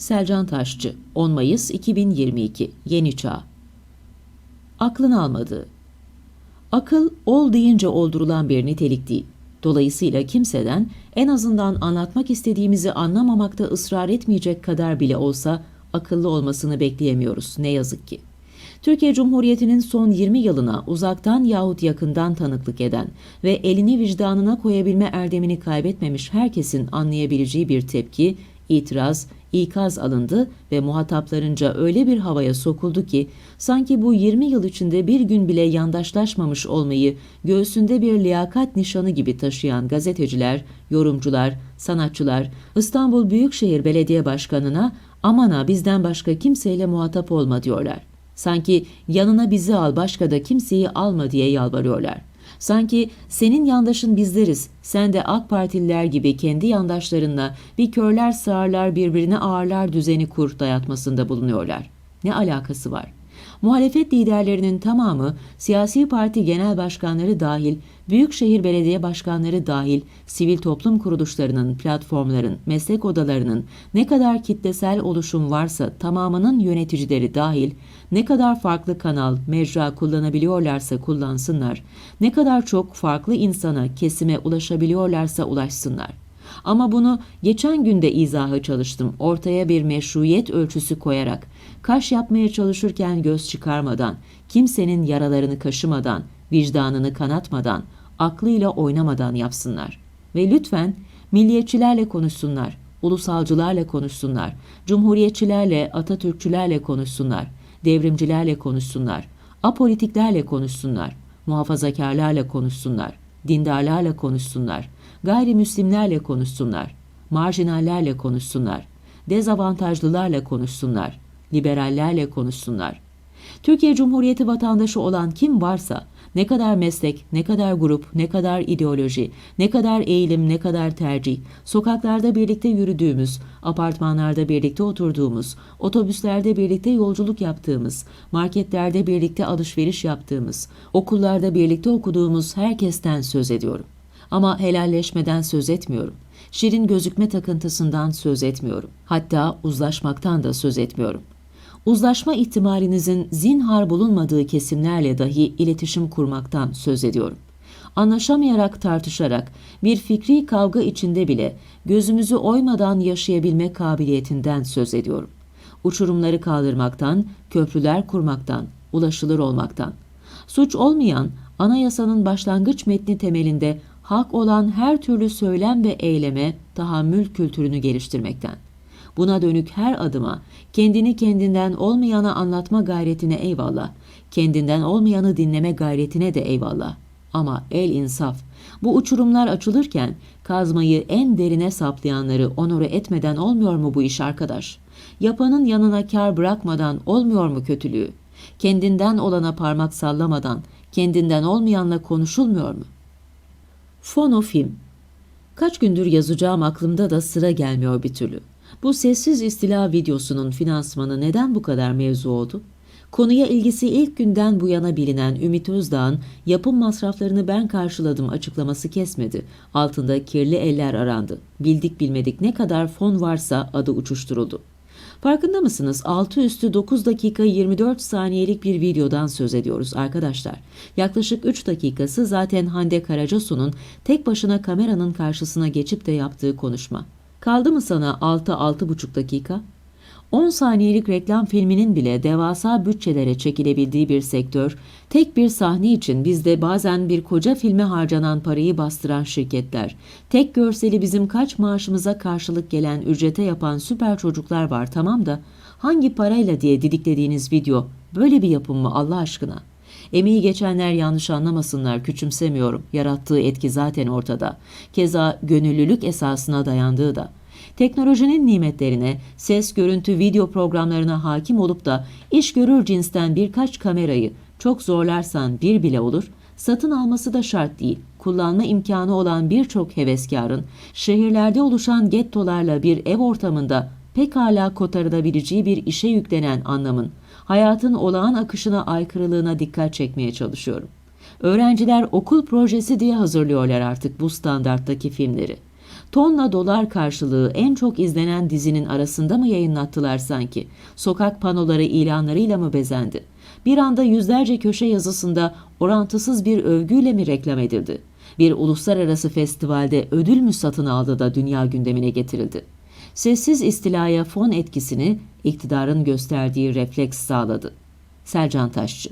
Selcan Taşçı 10 Mayıs 2022 Yeni Çağ Aklın almadığı Akıl ol deyince oldurulan bir nitelik değil. Dolayısıyla kimseden en azından anlatmak istediğimizi anlamamakta ısrar etmeyecek kadar bile olsa akıllı olmasını bekleyemiyoruz ne yazık ki. Türkiye Cumhuriyeti'nin son 20 yılına uzaktan yahut yakından tanıklık eden ve elini vicdanına koyabilme erdemini kaybetmemiş herkesin anlayabileceği bir tepki, itiraz, ikaz alındı ve muhataplarınca öyle bir havaya sokuldu ki sanki bu 20 yıl içinde bir gün bile yandaşlaşmamış olmayı göğsünde bir liyakat nişanı gibi taşıyan gazeteciler, yorumcular, sanatçılar İstanbul Büyükşehir Belediye Başkanı'na amana bizden başka kimseyle muhatap olma diyorlar. Sanki yanına bizi al başka da kimseyi alma diye yalvarıyorlar. Sanki senin yandaşın bizleriz, sen de AK Partililer gibi kendi yandaşlarınla bir körler sağırlar birbirine ağırlar düzeni kur dayatmasında bulunuyorlar. Ne alakası var? Muhalefet liderlerinin tamamı siyasi parti genel başkanları dahil, büyükşehir belediye başkanları dahil, sivil toplum kuruluşlarının, platformların, meslek odalarının ne kadar kitlesel oluşum varsa tamamının yöneticileri dahil, ne kadar farklı kanal, mecra kullanabiliyorlarsa kullansınlar, ne kadar çok farklı insana, kesime ulaşabiliyorlarsa ulaşsınlar. Ama bunu geçen günde izahı çalıştım. Ortaya bir meşruiyet ölçüsü koyarak, kaş yapmaya çalışırken göz çıkarmadan, kimsenin yaralarını kaşımadan, vicdanını kanatmadan, aklıyla oynamadan yapsınlar. Ve lütfen milliyetçilerle konuşsunlar, ulusalcılarla konuşsunlar, cumhuriyetçilerle, Atatürkçülerle konuşsunlar, devrimcilerle konuşsunlar, apolitiklerle konuşsunlar, muhafazakarlarla konuşsunlar, dindarlarla konuşsunlar, gayrimüslimlerle konuşsunlar, marjinallerle konuşsunlar, dezavantajlılarla konuşsunlar, liberallerle konuşsunlar. Türkiye Cumhuriyeti vatandaşı olan kim varsa ne kadar meslek, ne kadar grup, ne kadar ideoloji, ne kadar eğilim, ne kadar tercih, sokaklarda birlikte yürüdüğümüz, apartmanlarda birlikte oturduğumuz, otobüslerde birlikte yolculuk yaptığımız, marketlerde birlikte alışveriş yaptığımız, okullarda birlikte okuduğumuz herkesten söz ediyorum. Ama helalleşmeden söz etmiyorum. Şirin gözükme takıntısından söz etmiyorum. Hatta uzlaşmaktan da söz etmiyorum. Uzlaşma ihtimalinizin zinhar bulunmadığı kesimlerle dahi iletişim kurmaktan söz ediyorum. Anlaşamayarak tartışarak bir fikri kavga içinde bile gözümüzü oymadan yaşayabilme kabiliyetinden söz ediyorum. Uçurumları kaldırmaktan, köprüler kurmaktan, ulaşılır olmaktan. Suç olmayan anayasanın başlangıç metni temelinde hak olan her türlü söylem ve eyleme tahammül kültürünü geliştirmekten. Buna dönük her adıma kendini kendinden olmayana anlatma gayretine eyvallah, kendinden olmayanı dinleme gayretine de eyvallah. Ama el insaf, bu uçurumlar açılırken kazmayı en derine saplayanları onore etmeden olmuyor mu bu iş arkadaş? Yapanın yanına kar bırakmadan olmuyor mu kötülüğü? Kendinden olana parmak sallamadan, kendinden olmayanla konuşulmuyor mu? Fonofilm Kaç gündür yazacağım aklımda da sıra gelmiyor bir türlü. Bu sessiz istila videosunun finansmanı neden bu kadar mevzu oldu? Konuya ilgisi ilk günden bu yana bilinen Ümit Özdağ'ın yapım masraflarını ben karşıladım açıklaması kesmedi. Altında kirli eller arandı. Bildik bilmedik ne kadar fon varsa adı uçuşturuldu. Farkında mısınız? 6 üstü 9 dakika 24 saniyelik bir videodan söz ediyoruz arkadaşlar. Yaklaşık 3 dakikası zaten Hande Karacasu'nun tek başına kameranın karşısına geçip de yaptığı konuşma. Kaldı mı sana 6-6,5 dakika? 10 saniyelik reklam filminin bile devasa bütçelere çekilebildiği bir sektör, tek bir sahne için bizde bazen bir koca filme harcanan parayı bastıran şirketler, tek görseli bizim kaç maaşımıza karşılık gelen ücrete yapan süper çocuklar var tamam da hangi parayla diye didiklediğiniz video böyle bir yapım mı Allah aşkına? Emeği geçenler yanlış anlamasınlar, küçümsemiyorum. Yarattığı etki zaten ortada. Keza gönüllülük esasına dayandığı da. Teknolojinin nimetlerine, ses, görüntü, video programlarına hakim olup da iş görür cinsten birkaç kamerayı çok zorlarsan bir bile olur, satın alması da şart değil. Kullanma imkanı olan birçok heveskarın şehirlerde oluşan gettolarla bir ev ortamında pekala kotarılabileceği bir işe yüklenen anlamın hayatın olağan akışına aykırılığına dikkat çekmeye çalışıyorum. Öğrenciler okul projesi diye hazırlıyorlar artık bu standarttaki filmleri. Tonla dolar karşılığı en çok izlenen dizinin arasında mı yayınlattılar sanki? Sokak panoları ilanlarıyla mı bezendi? Bir anda yüzlerce köşe yazısında orantısız bir övgüyle mi reklam edildi? Bir uluslararası festivalde ödül mü satın aldı da dünya gündemine getirildi? Sessiz istilaya fon etkisini iktidarın gösterdiği refleks sağladı. Selcan Taşçı